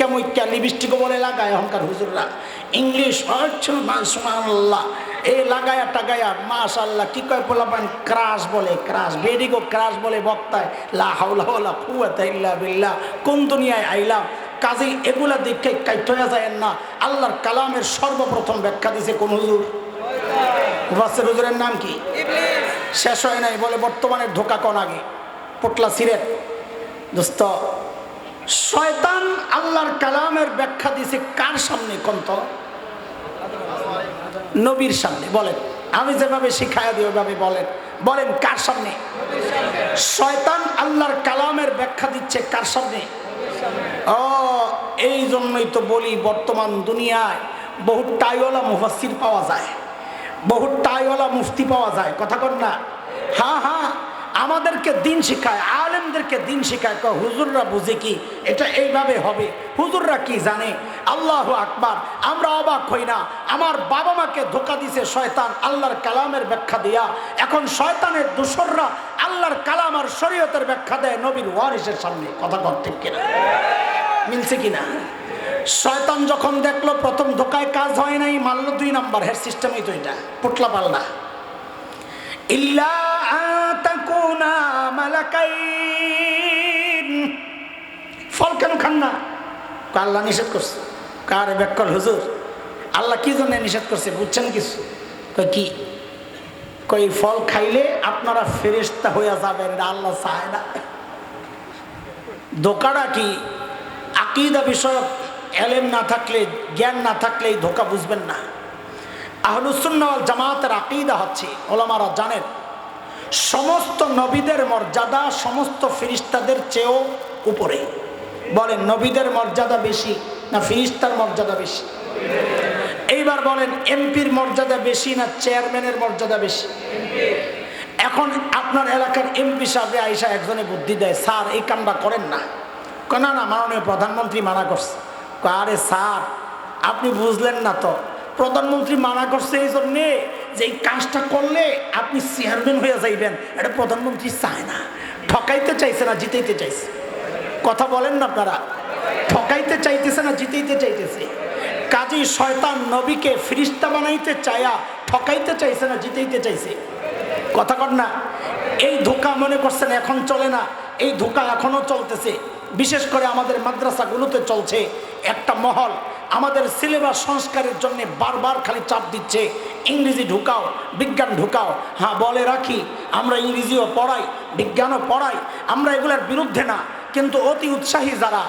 কেমইক্যা লিপস্টিকও বলে লাগায় অহংকার হুজুররা। ইংলিশ আল্লাহ এই লাগায়া টাগায়া মাস আল্লাহ কি কয় পোলাপান? ক্রাশ বলে ক্রাশ বেডিগো ক্রাশ বলে বক্তায় লা হাওলা ওয়ালা কুওয়াতা ইল্লা বিল্লাহ কোন দুনিয়ায় আইলাম? কাজেই এগুলা দেখে কাইট হয়ে যায় না। আল্লাহর কালামের সর্বপ্রথম ব্যাখ্যা দিছে কোন হুজুর? মুফাসসির হুজুরের নাম কি? শেষ হয় নাই বলে বর্তমানে ঢোকা কন আগে? পোটলা সিরেট। দোস্ত শয়তান আল্লাহর কালামের ব্যাখ্যা দিছে কার সামনে কন্ত? নবীর সামনে, বলেন। আমি যেভাবে শিখাই দিই, ওইভাবে বলেন। বলেন, কার সামনে? শয়তান আল্লাহর কালামের ব্যাখ্যা দিচ্ছে কার সামনে? ও, এই জন্যই তো বলি, বর্তমান দুনিয়ায় বহু টাইওয়ালা মুফাসির পাওয়া যায়। বহু টাইওয়ালা মুফতি পাওয়া যায়, কথা কর না? হ্যাঁ হ্যাঁ। আমাদেরকে দিন শিখায়, আলেমদেরকে দিন শিখায়, কয়, হুজুররা বুঝে কি এটা এইভাবে হবে? হুজুররা কি জানে? আল্লাহ আকবার, আমরা অবাক হই না। আমার বাবা মাকে ধোকা দিছে শয়তান আল্লাহর কালামের ব্যাখ্যা দিয়া। এখন শয়তানের দূষররা আল্লাহর কালাম আর শরীয়তের ব্যাখ্যা দেয় নবীর ওয়ারিসের সামনে। কথা কর ঠিক কিনা? মিলছে কিনা? শয়তান যখন দেখল প্রথম ধোকায় কাজ হয় নাই, মারলো দুই নাম্বার, হেড সিস্টেমই তো এটা, পুটলা পাল্লা। ইল্লা ফল কেন খান না? আল্লাহ নিষেধ করছে। কার ব্যাকল হুজুর, আল্লাহ কি জন্য নিষেধ করছে, বুঝছেন কিছু? কি? কই ফল খাইলে আপনারা ফেরেস্তা হইয়া যাবেন আল্লাহ চায় না। ধোকাটা কি? আকিদা বিষয়ক এলেম না থাকলে, জ্ঞান না থাকলে এই ধোকা বুঝবেন না। আহলুসুন্নাওয়াল জামাতের আকিদা হচ্ছে, ওলামারা জানেন সমস্ত নবীদের মর্যাদা, সমস্ত ফিরিস্তাদের চেয়েও উপরে। বলেন, নবীদের মর্যাদা বেশি না ফিরিস্তার মর্যাদা বেশি? এইবার বলেন, এমপির মর্যাদা বেশি না চেয়ারম্যানের মর্যাদা বেশি? এখন আপনার এলাকার এমপি সাহেবে আইসা একজনে বুদ্ধি দেয়, স্যার, এই কামটা করেন না। না না, মাননীয় প্রধানমন্ত্রী মানা করছে। আরে স্যার, আপনি বুঝলেন না তো, প্রধানমন্ত্রী মানা করছে এই জন্যে যে এই কাজটা করলে আপনি চেয়ারম্যান হয়ে যাইবেন, এটা প্রধানমন্ত্রী চায় না। ঠকাইতে চাইছে না, জিতাইতে চাইছে। কথা বলেন না আপনারা। ঠকাইতে চাইতেছে না, জিতাইতে চাইতেছে। কাজী শয়তান নবীকে ফিরিস্তা বানাইতে চায়া, ঠকাইতে চাইছে না, জিতাইতে চাইছে। কথা কর না। এই ধোকা মনে করছেন, এখন চলে না। এই ধোকা এখনও চলতেছে। বিশেষ করে আমাদের মাদ্রাসাগুলোতে চলছে একটা মহল। আমাদের সিলেবাস সংস্কারের জন্য বারবার খালি চাপ দিচ্ছে। ইংরেজি ঢুকাও, বিজ্ঞান ঢুকাও। হ্যাঁ বলে রাখি, আমরা ইংরেজিও পড়াই, বিজ্ঞানও পড়াই। আমরা এগুলোর বিরুদ্ধে না, কিন্তু অতি উৎসাহী যারা,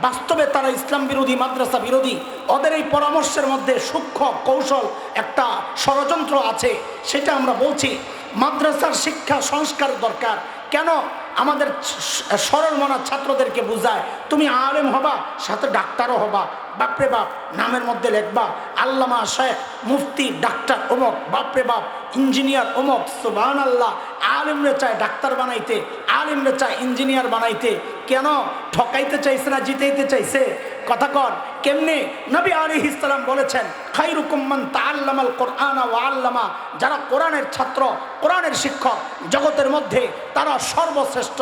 বাস্তবে তারা ইসলাম বিরোধী, মাদ্রাসা বিরোধী, ওদের এই পরামর্শের মধ্যে সূক্ষ্ম কৌশল একটা ষড়যন্ত্র আছে, সেটা আমরা বলছি। মাদ্রাসার শিক্ষা সংস্কার দরকার। কেন? আমাদের সরল মনার ছাত্রদেরকে বোঝায়, তুমি আলেম হবা, সাথে ডাক্তারও হবা। বাপরে বাপ, নামের মধ্যে লেখবা, আল্লামা শেখ, মুফতি, ডাক্তার অমক, বাপরে বাপ, ইঞ্জিনিয়ার অমক সুবান আল্লাহ আলিমরে চায় ডাক্তার বানাইতে, আলিমরে চায় ইঞ্জিনিয়ার বানাইতে। কেন? ঠকাইতে চাইছে না, জিতাইতে চাইছে। কথা কর কেমনি? নবী আলী ইসলাম বলেছেন খাইরুকুম্মান তাল্লামাল কোরআন ও আল্লামা। যারা কোরআনের ছাত্র, কোরআনের শিক্ষক, জগতের মধ্যে তারা সর্বশ্রেষ্ঠ,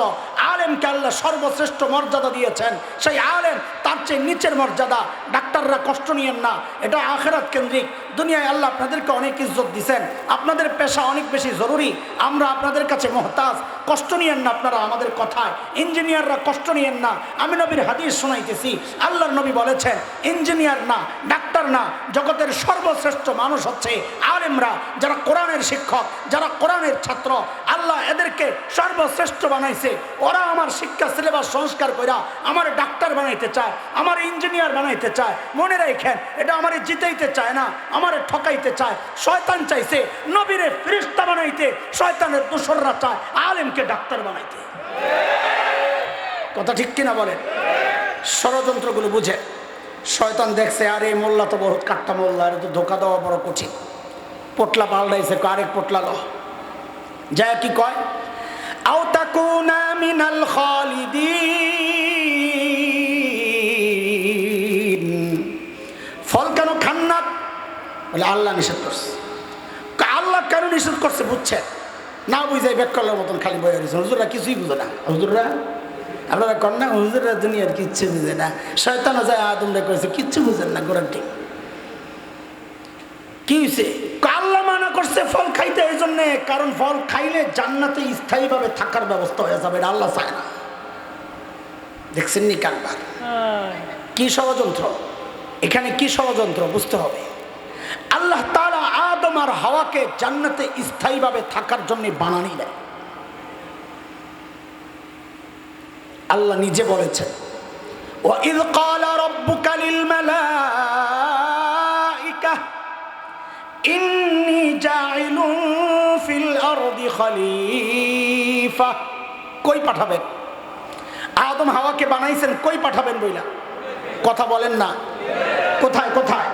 আলেমকে আল্লাহ সর্বশ্রেষ্ঠ মর্যাদা দিয়েছেন। সেই আলেম তার চেয়ে নিচের মর্যাদা। ডাক্তাররা কষ্ট নিয়েন না, এটা আখেরাত কেন্দ্রিক। দুনিয়ায় আল্লাহ আপনাদেরকে অনেক ইজ্জত দিছেন। আপনাদের পেশা অনেক বেশি জরুরি। আমরা আপনাদের কাছে মহতাজ। কষ্ট নিয়েন না আপনারা আমাদের কথায়। ইঞ্জিনিয়াররা কষ্ট নিয়েন না। আমি নবীর হাদিস শোনাইতেছি। আল্লাহর নবী বলেছেন, ইঞ্জিনিয়ার না, ডাক্তার না, জগতের সর্বশ্রেষ্ঠ মানুষ হচ্ছে আলেমরা, যারা কোরআনের শিক্ষক, যারা কোরআনের ছাত্র। আল্লাহ এদেরকে সর্বশ্রেষ্ঠ বানাইছে। ওরা আমার শিক্ষা, সিলেবাস সংস্কার কইরা আমার ডাক্তার বানাইতে চায়, আমার ইঞ্জিনিয়ার বানাইতে চায়। মনে রাখেন এটা আমার জিতাইতে চায় না। আমার ঠকাইতে চায়, শয়তান চাইছে, নবীরে ফিরিস্তা বানাইতে, শয়তানের দোসররা চায়, আলেমকে ডাক্তার বানাইতে। কথা ঠিক কিনা বলেন? ষড়যন্ত্রগুলো বুঝে। শয়তান দেখছে, আরে এই মোল্লা তো বহুত কাট্টা মোল্লা এটা তো ধোকা দেওয়া বড় কঠিন। পোটলা পাল্টাইছে, আরেক পোটলা ল যায় কি কয়? আও তাকুনা মিনাল খালিদিন। বলে আল্লাহ নিষেধ করছে। আল্লাহ কেন নিষেধ করছে বুঝছেন? না বুঝাই ব্যাক করলার মতন খালি বয়ে রয়েছে। হুজুররা কিছুই বুঝে না। হুজুররা? আপনারা কন্যা হুজুরের দুনিয়ার কিচ্ছু বুঝে না। শয়তানও যায় আদমরা করেছে কিচ্ছু বুঝেন না গোড়ার ঠিক। কি হয়েছে আল্লাহ মানা করছে ফল খাইতে এই জন্যে কারণ ফল খাইলে জান্নাতে স্থায়ীভাবে থাকার ব্যবস্থা হয়ে যাবে আল্লাহ চায় না। দেখছেন নি কারবার কি ষড়যন্ত্র? এখানে কি ষড়যন্ত্র বুঝতে হবে। আল্লাহ তারা আদম আর হাওয়াকে জান্নাতে স্থায়ীভাবে থাকার জন্য বানানি দেয় আল্লাহ নিজে বলেছেন وَإِذْ قَالَ رَبُّكَ لِلْمَلَائِكَةِ إِنِّي جَاعِلٌ فِي الْأَرْضِ خَلِيفَةً কই পাঠাবেন আদম হাওয়াকে বানাইছেন কই পাঠাবেন বইলা কথা বলেন না কোথায় কোথায়